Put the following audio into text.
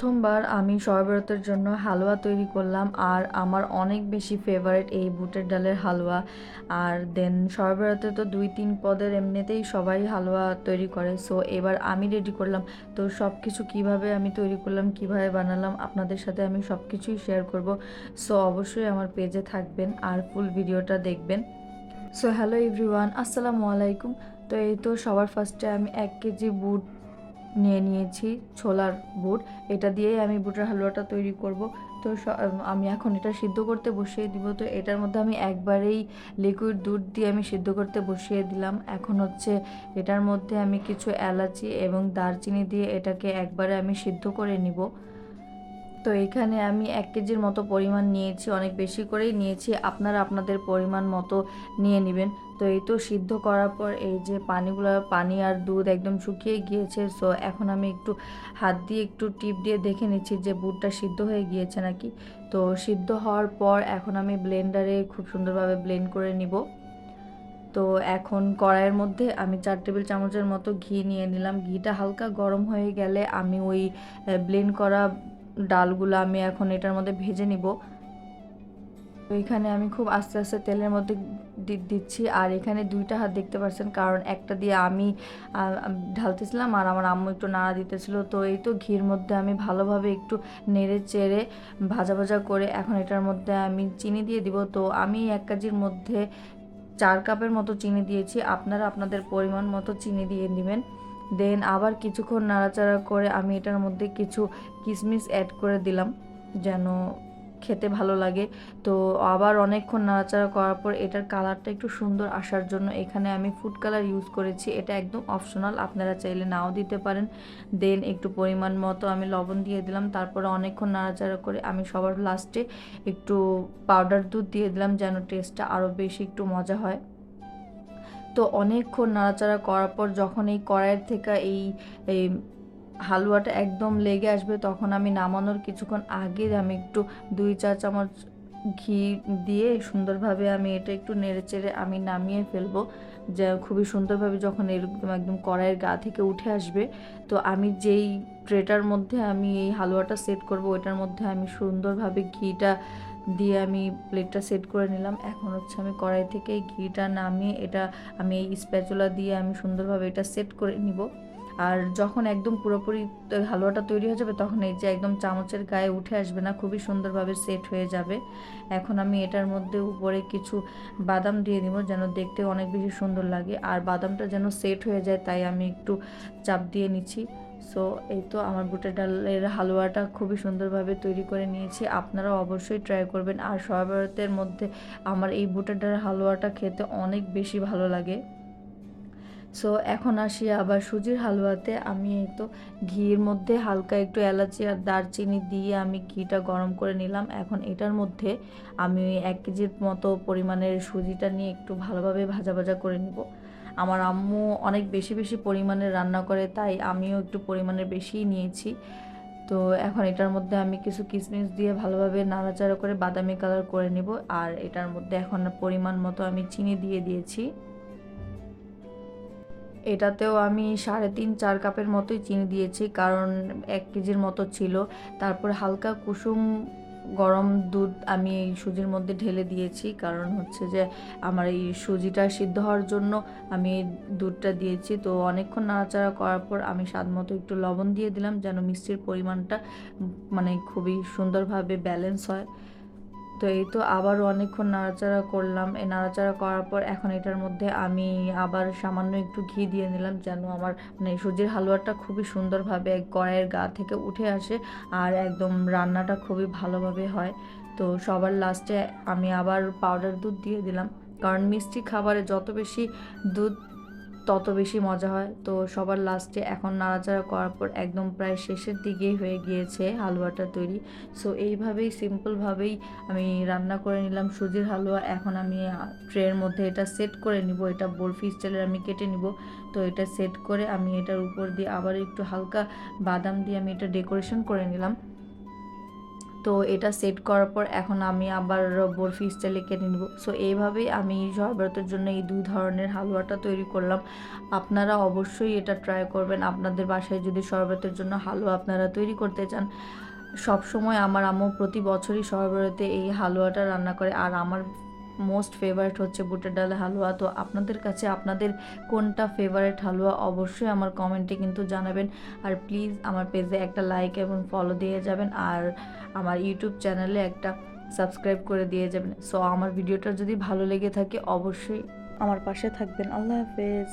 প্রথমবার আমি শরবতের জন্য হালুয়া তৈরি করলাম আর আমার অনেক বেশি ফেভারিট এই বুটের ডালের হালুয়া। আর দেন শরবতে তো দুই তিন পদের এমনিতেই সবাই হালুয়া তৈরি করে। সো এবার আমি রেডি করলাম। তো সব কিছু কীভাবে আমি তৈরি করলাম, কীভাবে বানালাম, আপনাদের সাথে আমি সব কিছুই শেয়ার করব। সো অবশ্যই আমার পেজে থাকবেন আর ফুল ভিডিওটা দেখবেন। সো হ্যালো এভরিওয়ান আসসালামু আলাইকুম। তো এই তো সবার ফার্স্টে আমি এক কেজি বুট নিয়ে নিয়েছি ছোলার বুট। এটা দিয়েই আমি বুটের হালুয়াটা তৈরি করব। তো আমি এখন এটা সিদ্ধ করতে বসিয়ে দিব। তো এটার মধ্যে আমি একবারেই লিকুইড দুধ দিয়ে আমি সিদ্ধ করতে বসিয়ে দিলাম। এখন হচ্ছে এটার মধ্যে আমি কিছু এলাচি এবং দারচিনি দিয়ে এটাকে একবারে আমি সিদ্ধ করে নিব। তো এখানে আমি এক কেজির মতো পরিমাণ নিয়েছি, অনেক বেশি করেই নিয়েছি। আপনারা আপনাদের পরিমাণ মতো নিয়ে নেবেন। তো এই তো সিদ্ধ করার পর এই যে পানিগুলো, পানি আর দুধ একদম শুকিয়ে গিয়েছে। সো এখন আমি একটু হাত দিয়ে একটু টিপ দিয়ে দেখে নিচ্ছি যে বুটটা সিদ্ধ হয়ে গিয়েছে নাকি। তো সিদ্ধ হওয়ার পর এখন আমি ব্লেন্ডারে খুব সুন্দরভাবে ব্লেন্ড করে নিব। তো এখন কড়াইয়ের মধ্যে আমি চার টেবিল চামচের মতো ঘি নিয়ে নিলাম। ঘিটা হালকা গরম হয়ে গেলে আমি ওই ব্লেন্ড করা ডালগুলো আমি এখন এটার মধ্যে ভেজে নিব। তো এখানে আমি খুব আস্তে আস্তে তেলের মধ্যে দিচ্ছি। আর এখানে দুইটা হাত দেখতে পাচ্ছেন, কারণ একটা দিয়ে আমি, ঢালতেছিলাম আর আমার আম্মু একটু নাড়া দিতেছিল। তো এই তো ঘির মধ্যে আমি ভালোভাবে একটু নেড়ে চেড়ে ভাজা ভাজা করে এখন এটার মধ্যে আমি চিনি দিয়ে দিব। তো আমি এক কেজির মধ্যে চার কাপের মতো চিনি দিয়েছি। আপনারা আপনাদের পরিমাণ মতো চিনি দিয়ে নেবেন। দেন আবার কিছুক্ষণ নাড়াচাড়া করে আমি এটার মধ্যে কিছু কিশমিশ অ্যাড করে দিলাম, যেন খেতে ভালো লাগে। তো আবার অনেকক্ষণ নাড়াচাড়া করার পর এটার কালারটা একটু সুন্দর আসার জন্য এখানে আমি ফুড কালার ইউজ করেছি। এটা একদম অপশনাল আপনারা চাইলে নাও দিতে পারেন। দেন একটু পরিমাণ মতো আমি লবণ দিয়ে দিলাম। তারপরে অনেকক্ষণ নাড়াচাড়া করে আমি সবার লাস্টে একটু পাউডার দুধ দিয়ে দিলাম, যেন টেস্টটা আরও বেশি একটু মজা হয়। তো অনেকক্ষণ নাড়াচাড়া করার পর যখন এই কড়াইয়ের থেকে এই এই হালুয়াটা একদম লেগে আসবে তখন আমি নামানোর কিছুক্ষণ আগে আমি একটু দুই চা চামচ ঘি দিয়ে সুন্দরভাবে আমি এটা একটু নেড়ে চেড়ে আমি নামিয়ে ফেলব। যা খুবই সুন্দরভাবে যখন এরকম একদম কড়াইয়ের গা থেকে উঠে আসবে, তো আমি যেই ট্রেটার মধ্যে আমি এই হালুয়াটা সেট করব, ওইটার মধ্যে আমি সুন্দরভাবে ঘিটা দিয়ে আমি প্লেটটা সেট করে নিলাম। এখন হচ্ছে আমি কড়াই থেকে ঘিটা নামিয়ে এটা আমি এই স্প্যাচুলা দিয়ে আমি সুন্দরভাবে এটা সেট করে নিব। আর যখন একদম পুরোপুরি হালুয়াটা তৈরি হয়ে যাবে, তখন এই যে একদম চামচের গায়ে উঠে আসবে না, খুবই সুন্দরভাবে সেট হয়ে যাবে। এখন আমি এটার মধ্যে উপরে কিছু বাদাম দিয়ে দিব যেন দেখতে অনেক বেশি সুন্দর লাগে। আর বাদামটা যেন সেট হয়ে যায় তাই আমি একটু চাপ দিয়ে নিচ্ছি। সো এই তো আমার বুটের ডালের হালুয়াটা খুবই সুন্দরভাবে তৈরি করে নিয়েছি। আপনারাও অবশ্যই ট্রাই করবেন। আর সয়াবরতের মধ্যে আমার এই বুটের ডালের হালুয়াটা খেতে অনেক বেশি ভালো লাগে। সো এখন আসি আবার সুজির হালুয়াতে। আমি এই তো ঘির মধ্যে হালকা একটু এলাচি আর দারচিনি দিয়ে আমি ঘিটা গরম করে নিলাম। এখন এটার মধ্যে আমি এক কেজির মতো পরিমাণের সুজিটা নিয়ে একটু ভালোভাবে ভাজা ভাজা করে নিব। আমার আম্মু অনেক বেশি বেশি পরিমাণে রান্না করে, তাই আমিও একটু পরিমাণের বেশিই নিয়েছি। তো এখন এটার মধ্যে আমি কিছু কিশমিশ দিয়ে ভালোভাবে নাড়াচাড়া করে বাদামি কালার করে নিব। আর এটার মধ্যে এখন পরিমাণ মতো আমি চিনি দিয়ে দিয়েছি। এটাতেও আমি সাড়ে তিন, চার কাপের মতোই চিনি দিয়েছি, কারণ এক কেজির মতো ছিল। তারপর হালকা কুসুম গরম দুধ আমি এই সুজির মধ্যে ঢেলে দিয়েছি, কারণ হচ্ছে যে আমার এই সুজিটা সিদ্ধ হওয়ার জন্য আমি দুধটা দিয়েছি। তো অনেকক্ষণ নাড়াচাড়া করার পর আমি স্বাদ মতো একটু লবণ দিয়ে দিলাম, যেন মিষ্টির পরিমাণটা মানে খুবই সুন্দরভাবে ব্যালেন্স হয়। তো এই তো আবারও অনেকক্ষণ নাড়াচাড়া করলাম। এই নাড়াচাড়া করার পর এখন এটার মধ্যে আমি আবার সামান্য একটু ঘি দিয়ে নিলাম যেন আমার মানে সুজির হালুয়াটা খুবই সুন্দরভাবে কড়াইয়ের গা থেকে উঠে আসে আর একদম রান্নাটা খুবই ভালোভাবে হয়। তো সবার লাস্টে আমি আবার পাউডার দুধ দিয়ে দিলাম। কারণ মিষ্টি খাবারে যত বেশি দুধ তত বেশি মজা হয়। তো সবার লাস্টে এখন নাড়াচাড়া করার পর একদম প্রায় শেষের দিকেই হয়ে গিয়েছে হালুয়াটা তৈরি। সো এইভাবেই সিম্পলভাবেই আমি রান্না করে নিলাম সুজির হালুয়া। এখন আমি ট্রের মধ্যে এটা সেট করে নিব। এটা বরফি স্টাইলের আমি কেটে নিব। তো এটা সেট করে আমি এটার উপর দিয়ে আবার একটু হালকা বাদাম দিয়ে আমি এটা ডেকোরেশন করে নিলাম। তো এটা সেট করার পর এখন আমি আবার বরফি স্টাইলে কেটে নেব। সো এইভাবেই আমি শরবতের জন্য এই দুই ধরনের হালুয়াটা তৈরি করলাম। আপনারা অবশ্যই এটা ট্রাই করবেন। আপনাদের বাসায় যদি শরবতের জন্য হালুয়া আপনারা তৈরি করতে চান সব সময় আমার আম্মু প্রতি বছরই শরবতে এই হালুয়াটা রান্না করে। আর আমার মোস্ট ফেভারিট হচ্ছে বুটের ডালে হালুয়া। তো আপনাদের কাছে আপনাদের কোনটা ফেভারিট হালুয়া অবশ্যই আমার কমেন্টে কিন্তু জানাবেন। আর প্লিজ আমার পেজে একটা লাইক এবং ফলো দিয়ে যাবেন। আর আমার ইউটিউব চ্যানেলে একটা সাবস্ক্রাইব করে দিয়ে যাবেন। সো আমার ভিডিওটা যদি ভালো লেগে থাকে অবশ্যই আমার পাশে থাকবেন। আল্লাহ হাফেজ।